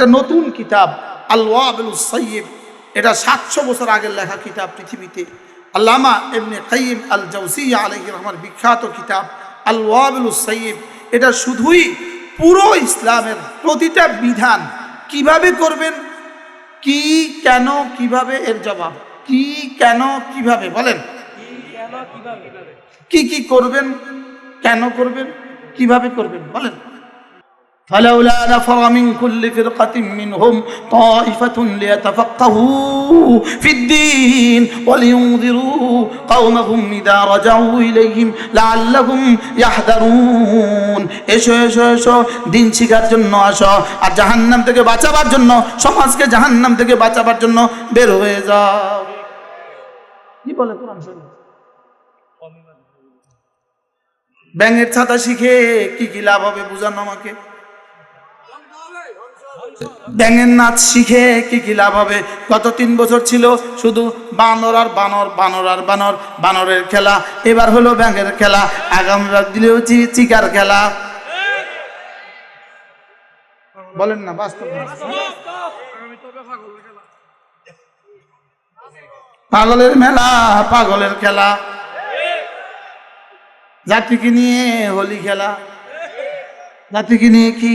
একটা নতুন কিতাব আল ওয়াবিল সৈয়ব এটা সাতশো বছর আগের লেখা কিতাব পৃথিবীতে। আল্লামা এমনি কাইম আল জৌসিয়া আলহি রহমান বিখ্যাত কিতাব আল ওয়াবিল সৈয়ব এটা শুধুই পুরো ইসলামের প্রতিটা বিধান। কীভাবে করবেন? কি, কেন, কীভাবে? এর জবাব। কি, কেন, কীভাবে? বলেন। কি কি করবেন? কেন করবেন? কীভাবে করবেন? বলেন। فلولا نفر من كل فرقة منهم طائفة ليتفقهوا في الدين ولينذروا قومهم إذا رجعوا إليهم لعلهم يحذرون এসো এসো এসো দিন শিখার জন্য আসো আর জাহান্নাম থেকে বাঁচাবার জন্য সমাজকে জাহান্নাম থেকে বাঁচাবার জন্য বের হয়ে যাও কি বলে কোরআন শরীফ ব্যাঙের ছাতা শিখে কি কি লাভ হবে বুঝানো আমাকে ব্যাঙের নাচ শিখে কি কি লাভ হবে? গত তিন বছর ছিল শুধু বানর আর বানর বানর আর বানর, বানরের খেলা। এবার হলো ব্যাঙের খেলা। আগামীবার দিলেও চিকার খেলা। বলেন না, বাস্তব। পাগলের মেলা, পাগলের খেলা। জাতিকে নিয়ে হোলি খেলা। জাতিকে নিয়ে কি?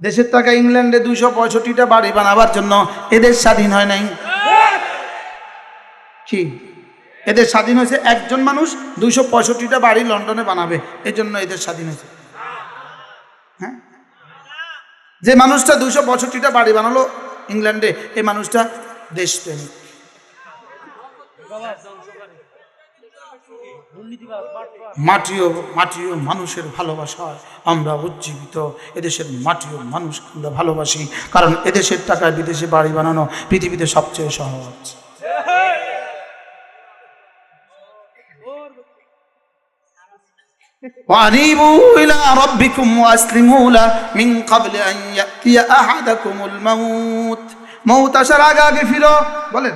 দেশের টাকা ইংল্যান্ডে দুইশো পঁয়ষট্টিটা বাড়ি বানাবার জন্য এদের স্বাধীন হয় নাই। কি? এদের স্বাধীন হয়েছে একজন মানুষ দুইশো পঁয়ষট্টিটা বাড়ি লন্ডনে বানাবে, এজন্য এদের স্বাধীন হয়েছে। হ্যাঁ? যে মানুষটা দুইশো পঁয়ষট্টিটা বাড়ি বানালো ইংল্যান্ডে এই মানুষটা দেশপ্রেমিক। মাটিও মাটিও মানুষের ভালোবাসায় আমরা উজ্জীবিত এদেশের মাটিও মানুষ আমরা ভালোবাসি কারণ এদেশের টাকায় বিদেশে বাড়ি বানানো পৃথিবীতে সবচেয়ে সহজ وأنيبوا إلى ربكم وأسلموا له من قبل أن يأتي أحدكم الموت موت আসার আগে আগে ফিরো বলেন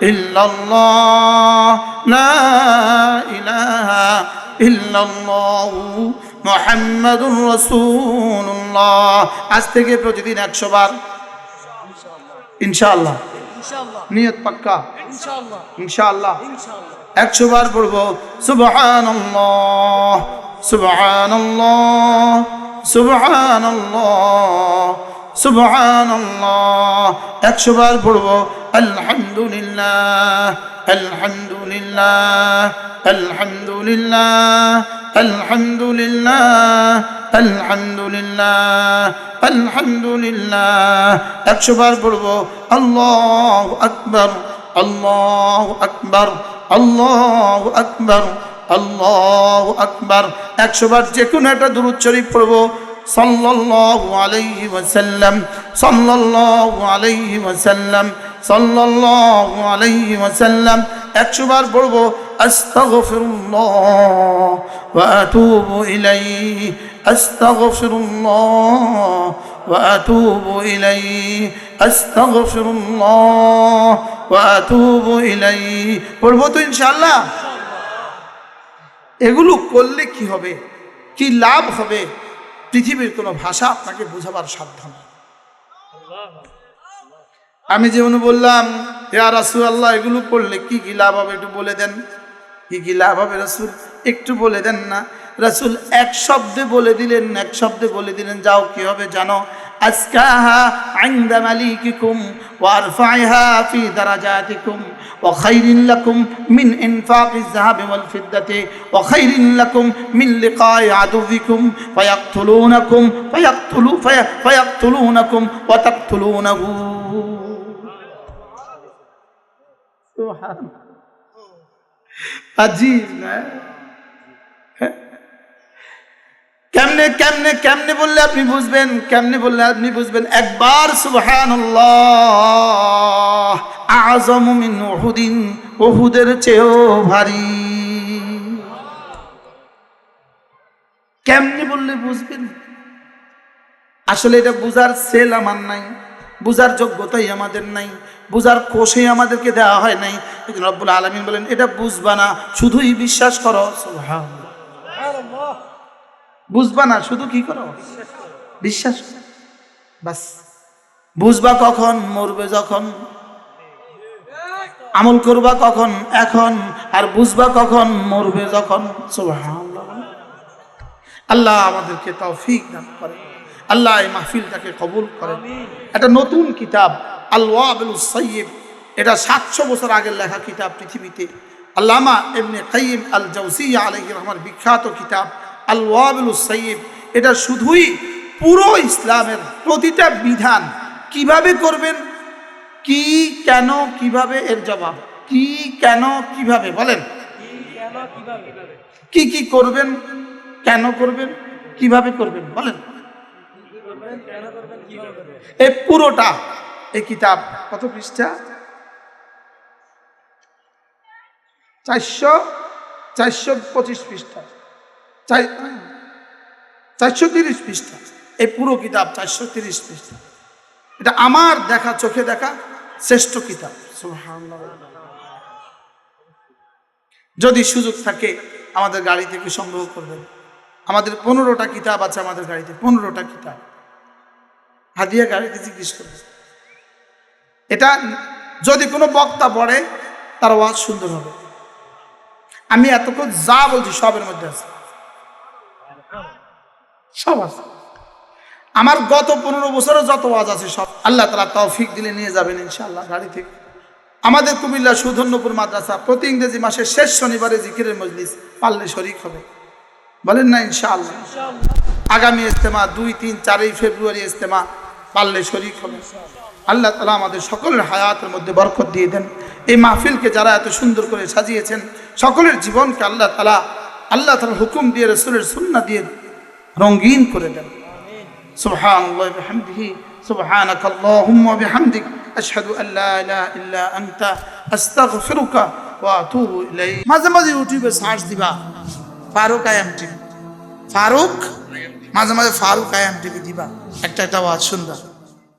ইল্লাল্লাহ লা ইলাহা ইল্লাল্লাহ মুহাম্মাদুর রাসূলুল্লাহ। আজ থেকে প্রতিদিন 100 বার। ইনশাআল্লাহ। নিয়ত পাক্কা। ইনশাআল্লাহ। ইনশাআল্লাহ। একশো বার পড়ব। সুবহানাল্লাহ। সুবহানাল্লাহ। সুবহানাল্লাহ। সুবহানাল্লাহ। একশো বার পড়ব, আলহামদুলিল্লাহ আলহামদুলিল্লাহ আলহামদুলিল্লাহ আলহামদুলিল্লাহ আলহামদুলিল্লাহ আলহামদুলিল্লাহ। একশো বার পড়ব, আল্লাহ আকবর আল্লাহ আকবর আল্লাহ আকবর আল্লাহ আকবর। একশো বার যে কোনো একটা দূর শরীফ পড়ব সাল্লাল্লাহু আলাইহি ওয়াসাল্লাম, সাল্লাল্লাহু আলাইহি ওয়াসাল্লাম, সাল্লাল্লাহু আলাইহি ওয়াসাল্লাম। একশো বার পড়ব, আস্তাগফিরুল্লাহ ওয়া আতুবু ইলাইহি, আস্তাগফিরুল্লাহ ওয়া আতুবু ইলাইহি, আস্তাগফিরুল্লাহ ওয়া আতুবু ইলাইহি। পড়ব তো ইনশাআল্লাহ। এগুলো করলে কি হবে? কি লাভ হবে? পৃথিবীর কোনো ভাষা আপনাকে বোঝাবার সাধ্য নেই। আমি যেমন বললাম ইয়া রাসুল আল্লাহ এগুলো করলে কি কি লাভ হবে একটু বলে দেন। কি কি লাভ হবে রসুল? একটু বলে দেন না। রাসুল এক শব্দে বলে দিলেন এক শব্দে বলে দিলেন যাও কি হবে জানো أزكاها عند مليككم وأرفعها في درجاتكم وخير لكم من إنفاق الذهب والفضة وخير لكم من لقاء عدوكم فيقتلونكم فيقتلو في فيقتلونكم وتقتلونه. سبحان عجيب কেমনে কেমনে বললে আপনি বুঝবেন? কেমনে বললে আপনি বুঝবেন? একবার উহুদিন, উহুদের চেয়েও ভারী। কেমনে বললে বুঝবেন? আসলে এটা বুঝার সেল আমার নাই, বুঝার যোগ্যতাই আমাদের নাই, বুঝার কোষে আমাদেরকে দেওয়া হয় নাই। রব্বুল আলমিন বলেন, এটা বুঝবা না, শুধুই বিশ্বাস করো। সুবহানাল্লাহ। বুঝবা না শুধু কি করো? বিশ্বাস বাস। বুঝবা কখন মরবে যখন আমল করবা কখন এখন আর বুঝবা কখন মরবে যখন। আল্লাহ আমাদেরকে তৌফিক দান করে আল্লাহ এই মাহফিলটাকে কবুল করেন। একটা নতুন কিতাব আল-ওয়াবিল সাইয়্যিব। এটা সাতশো বছর আগের লেখা কিতাব পৃথিবীতে। আল্লামা এমনি কাইম আল জাউসিয়া আলাইহি রহমান বিখ্যাত কিতাব। আল সাইয়্যিব। এটা শুধুই পুরো ইসলামের প্রতিটা বিধান। কীভাবে করবেন? কি, কেন, কীভাবে? এর জবাব। কি, কেন, কীভাবে? বলেন। কি কি করবেন? কেন করবেন? কীভাবে করবেন? বলেন। এই পুরোটা। এই কিতাব কত পৃষ্ঠা? চারশো চারশো পঁচিশ পৃষ্ঠা। চাই- চারশো তিরিশ পৃষ্ঠা। এই পুরো কিতাব চারশো তিরিশ পৃষ্ঠা। এটা আমার দেখা, চোখে দেখা শ্রেষ্ঠ কিতাব। যদি সুযোগ থাকে, আমাদের গাড়ি থেকে সংগ্রহ করবেন। আমাদের পনেরোটা কিতাব আছে আমাদের গাড়িতে, পনেরোটা কিতাব। হাদিয়া গাড়িতে জিজ্ঞেস করবে এটা যদি কোনো বক্তা পড়ে, তার ওয়াজ সুন্দর হবে। আমি এতক্ষণ যা বলছি সবের মধ্যে আছে। সব আছে। আমার গত পনেরো বছরে যত ওয়াজ আছে সব আল্লাহ তালা তৌফিক দিলে নিয়ে যাবেন ইনশাআল্লাহ গাড়ি থেকে। আমাদের কুমিল্লা সুধন্যপুর মাদ্রাসা প্রতি ইংরেজি মাসের শেষ শনিবারে জিকিরের মজলিস পারলে শরিক হবে। বলেন না ইনশাআল্লাহ। আগামী ইজতেমা দুই, তিন, চারই ফেব্রুয়ারি ইজতেমা পারলে শরিক হবে। আল্লাহ তালা আমাদের সকলের হায়াতের মধ্যে বরকত দিয়ে দেন। এই মাহফিলকে যারা এত সুন্দর করে সাজিয়েছেন, সকলের জীবনকে আল্লাহ তালা আল্লাহ তালা হুকুম দিয়ে, রসুলের সুন্না দিয়ে রঙিন করে দেন سبحان الله بحمده سبحانك اللهم وبحمدك أشهد أن لا إله إلا أنت أستغفرك وأتوب إليك মাঝে মাঝে ইউটিউবে সার্চ দিবা ফারুক আয়াম টিভি ফারুক মাঝে মাঝে ফারুক আয়াম টিভি দিবা একটা একটা আওয়াজ সুন্দর